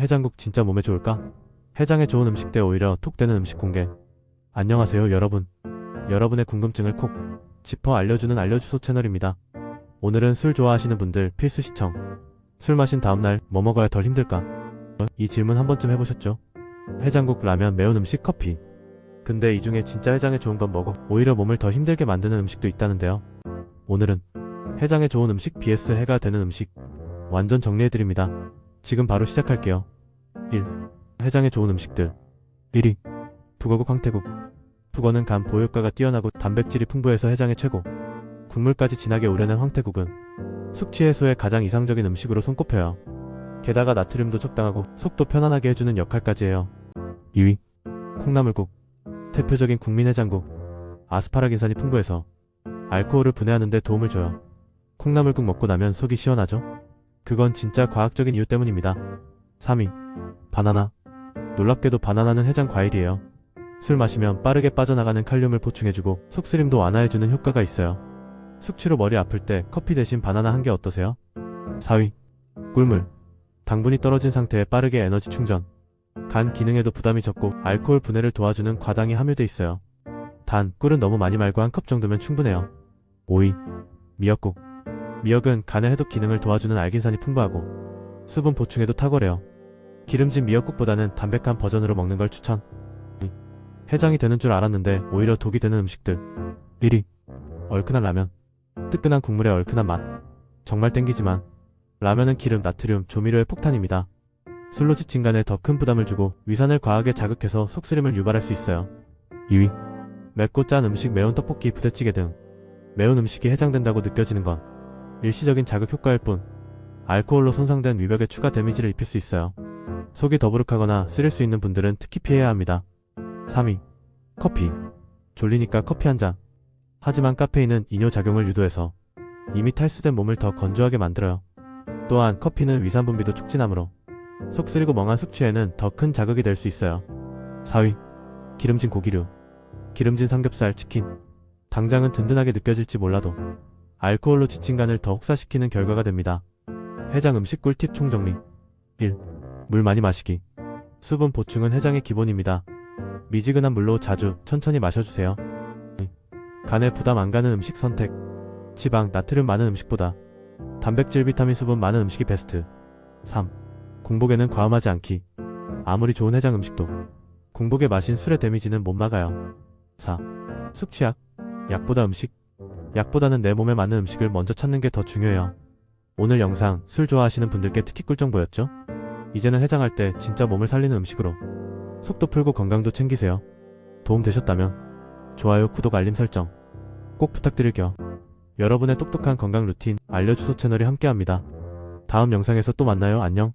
해장국 진짜 몸에 좋을까? 해장에 좋은 음식 대 오히려 톡 되는 음식 공개. 안녕하세요, 여러분. 여러분의 궁금증을 콕 짚어 알려주는 알려주소 채널입니다. 오늘은 술 좋아하시는 분들 필수 시청. 술 마신 다음날 뭐 먹어야 덜 힘들까? 이 질문 한 번쯤 해보셨죠? 해장국, 라면, 매운 음식, 커피. 근데 이 중에 진짜 해장에 좋은 건 먹어. 오히려 몸을 더 힘들게 만드는 음식도 있다는데요. 오늘은 해장에 좋은 음식 vs 해가 되는 음식. 완전 정리해드립니다. 지금 바로 시작할게요. 1. 해장에 좋은 음식들. 1위. 북어국 황태국. 북어는 간 보효과가 뛰어나고 단백질이 풍부해서 해장에 최고. 국물까지 진하게 우려낸 황태국은 숙취 해소에 가장 이상적인 음식으로 손꼽혀요. 게다가 나트륨도 적당하고 속도 편안하게 해주는 역할까지 해요. 2위. 콩나물국. 대표적인 국민해장국. 아스파라긴산이 풍부해서 알코올을 분해하는 데 도움을 줘요. 콩나물국 먹고 나면 속이 시원하죠? 그건 진짜 과학적인 이유 때문입니다. 3위. 바나나. 놀랍게도 바나나는 해장 과일이에요. 술 마시면 빠르게 빠져나가는 칼륨을 보충해주고 속쓰림도 완화해주는 효과가 있어요. 숙취로 머리 아플 때 커피 대신 바나나 한 개 어떠세요? 4위. 꿀물. 당분이 떨어진 상태에 빠르게 에너지 충전. 간 기능에도 부담이 적고 알코올 분해를 도와주는 과당이 함유돼 있어요. 단, 꿀은 너무 많이 말고 한 컵 정도면 충분해요. 5위. 미역국. 미역은 간의 해독 기능을 도와주는 알긴산이 풍부하고 수분 보충에도 탁월해요. 기름진 미역국보다는 담백한 버전으로 먹는 걸 추천. 해장이 되는 줄 알았는데 오히려 독이 되는 음식들. 1위. 얼큰한 라면. 뜨끈한 국물의 얼큰한 맛. 정말 땡기지만 라면은 기름, 나트륨, 조미료의 폭탄입니다. 술로 지친 간에 더 큰 부담을 주고 위산을 과하게 자극해서 속쓰림을 유발할 수 있어요. 2위. 맵고 짠 음식, 매운 떡볶이, 부대찌개 등 매운 음식이 해장된다고 느껴지는 건 일시적인 자극 효과일 뿐 알코올로 손상된 위벽에 추가 데미지를 입힐 수 있어요. 속이 더부룩하거나 쓰릴 수 있는 분들은 특히 피해야 합니다. 3위. 커피. 졸리니까 커피 한 잔. 하지만 카페인은 이뇨 작용을 유도해서 이미 탈수된 몸을 더 건조하게 만들어요. 또한 커피는 위산 분비도 촉진하므로 속 쓰리고 멍한 숙취에는 더 큰 자극이 될 수 있어요. 4위. 기름진 고기류. 기름진 삼겹살, 치킨. 당장은 든든하게 느껴질지 몰라도 알코올로 지친 간을 더 혹사시키는 결과가 됩니다. 해장 음식 꿀팁 총정리 1. 물 많이 마시기 수분 보충은 해장의 기본입니다. 미지근한 물로 자주 천천히 마셔주세요. 2. 간에 부담 안 가는 음식 선택 지방, 나트륨 많은 음식보다 단백질, 비타민, 수분 많은 음식이 베스트 3. 공복에는 과음하지 않기 아무리 좋은 해장 음식도 공복에 마신 술의 데미지는 못 막아요. 4. 숙취약 약보다 음식 약보다는 내 몸에 맞는 음식을 먼저 찾는 게 더 중요해요. 오늘 영상 술 좋아하시는 분들께 특히 꿀 정보였죠? 이제는 해장할 때 진짜 몸을 살리는 음식으로 속도 풀고 건강도 챙기세요. 도움 되셨다면 좋아요, 구독, 알림 설정 꼭 부탁드릴게요. 여러분의 똑똑한 건강 루틴 알려주소 채널이 함께합니다. 다음 영상에서 또 만나요. 안녕.